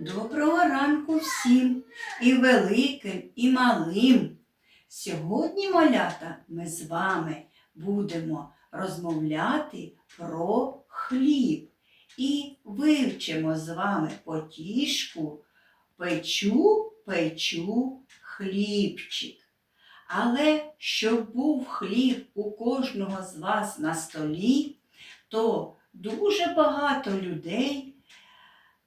Доброго ранку всім, і великим, і малим. Сьогодні, малята, ми з вами будемо розмовляти про хліб і вивчимо з вами потішку печу, печу хлібчик. Але щоб був хліб у кожного з вас на столі, то дуже багато людей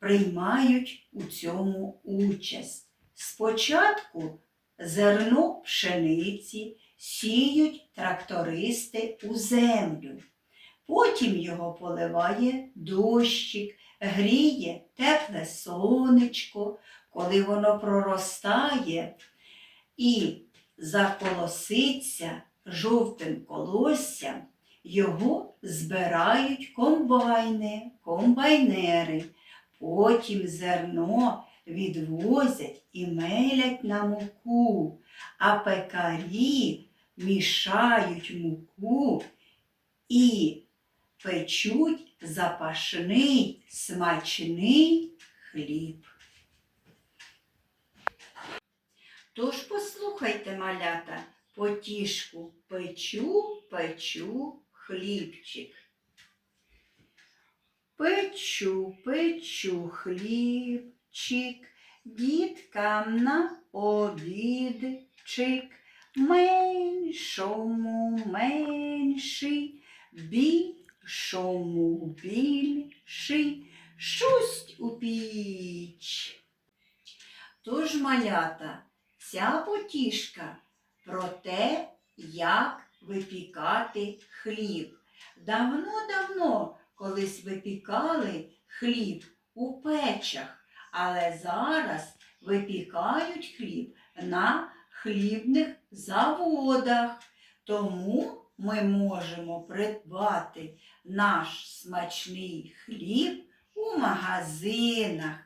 приймають у цьому участь. Спочатку зерно пшениці сіють трактористи у землю. Потім його поливає дощик, гріє тепле сонечко, коли воно проростає і заколоситься жовтим колоссям, його збирають комбайни, комбайнери. Потім зерно відвозять і мелять на муку, а пекарі мішають муку і печуть запашний смачний хліб. Тож послухайте, малята, потішку печу, печу хлібчик. Печу, печу хлібчик, діткам на обідчик, меншому менший, більшому більший, шусть у піч. Тож, малята, ця потішка про те, як випікати хліб. Давно-давно колись випікали хліб у печах, але зараз випікають хліб на хлібних заводах. Тому ми можемо придбати наш смачний хліб у магазинах.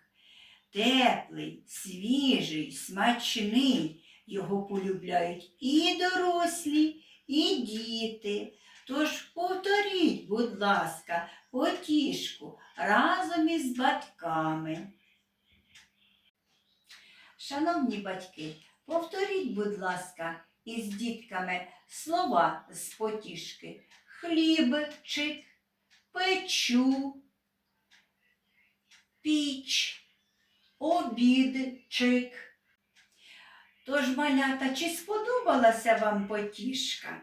Теплий, свіжий, смачний. Його полюбляють і дорослі, і діти. Тож повторіть, будь ласка, потішку разом із батьками. Шановні батьки, повторіть, будь ласка, із дітками слова з потішки. Хлібчик, печу, піч, обідчик. Тож, малята, чи сподобалася вам потішка?